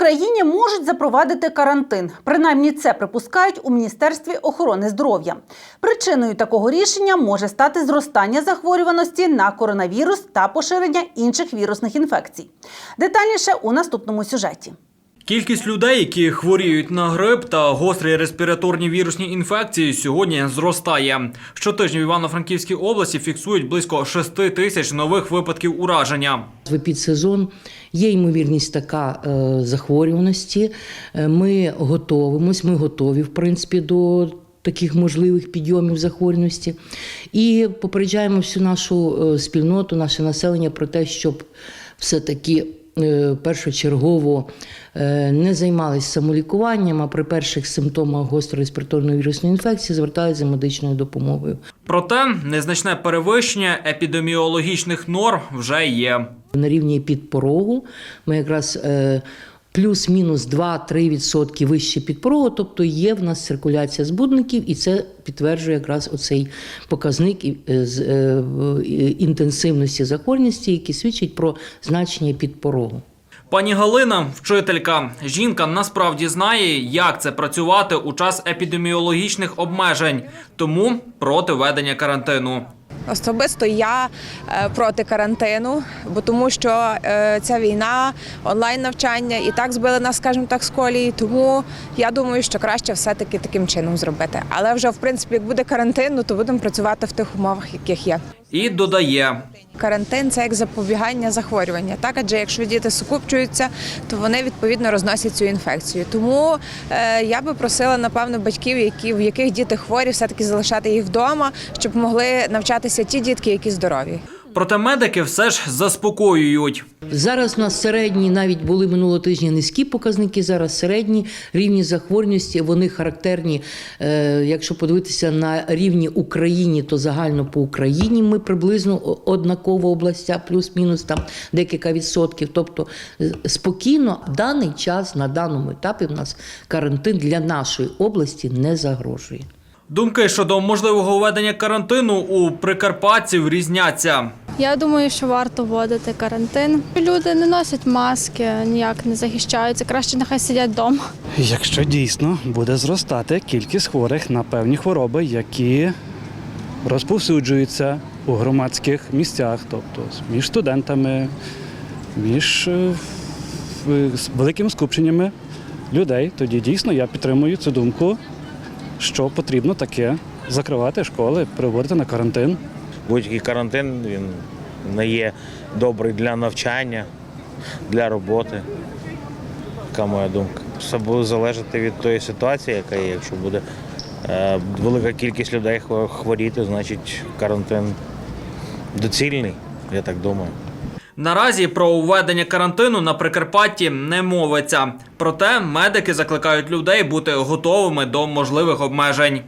Україні можуть запровадити карантин. Принаймні це припускають у Міністерстві охорони здоров'я. Причиною такого рішення може стати зростання захворюваності на коронавірус та поширення інших вірусних інфекцій. Детальніше у наступному сюжеті. Кількість людей, які хворіють на грип та гострі респіраторні вірусні інфекції, сьогодні зростає. Щотижня в Івано-Франківській області фіксують близько 6 тисяч нових випадків ураження. В епідсезон є ймовірність така е, захворюваності. Е, Ми готовимось, ми готові, в принципі, до таких можливих підйомів захворюваності. І попереджаємо всю нашу е, спільноту, наше населення про те, щоб все-таки першочергово е, не займалися самолікуванням, а при перших симптомах гострореспіраторної вірусної інфекції зверталися за медичною допомогою. Проте незначне перевищення епідеміологічних норм вже є. На рівні підпорогу ми якраз е, плюс-мінус 2-3% вище підпорогу, тобто є в нас циркуляція збудників, і це підтверджує якраз оцей показник е, е, інтенсивності захворюваності, який свідчить про значення підпорогу. Пані Галина, вчителька, жінка насправді знає, як це працювати у час епідеміологічних обмежень, тому проти введення карантину. Особисто я е, проти карантину, бо тому що е, ця війна, онлайн навчання і так збили нас, скажімо так, з колії. Тому я думаю, що краще все-таки таким чином зробити. Але вже в принципі, як буде карантин, ну, то будемо працювати в тих умовах, яких є. І додає, Карантин це як запобігання захворювання. Так, адже якщо діти сукупчуються, то вони відповідно розносять цю інфекцію. Тому е, я би просила напевно батьків, які в яких діти хворі, все таки залишати їх вдома, щоб могли навчатися ті дітки, які здорові. Проте медики все ж заспокоюють. Зараз у нас середні, навіть були минулого тижня низькі показники. Зараз середні рівні захворюваності. Вони характерні. Е, якщо подивитися на рівні Україні, то загально по Україні ми приблизно однаково областя, плюс-мінус там декілька відсотків. Тобто е, спокійно в даний час на даному етапі в нас карантин для нашої області не загрожує. Думки щодо можливого введення карантину у прикарпатців різняться. Я думаю, що варто вводити карантин. Люди не носять маски, ніяк не захищаються. Краще нехай сидять вдома. Якщо дійсно буде зростати кількість хворих на певні хвороби, які розповсюджуються у громадських місцях, тобто між студентами, між е, з великими скупченнями людей, тоді дійсно я підтримую цю думку, що потрібно таке закривати школи, переводити на карантин. Будь-який карантин він не є добрий для навчання, для роботи. Така моя думка. Все буде залежати від тої ситуації, яка є. Якщо буде е, велика кількість людей хворіти, значить карантин доцільний, я так думаю. Наразі про введення карантину на Прикарпатті не мовиться. Проте медики закликають людей бути готовими до можливих обмежень.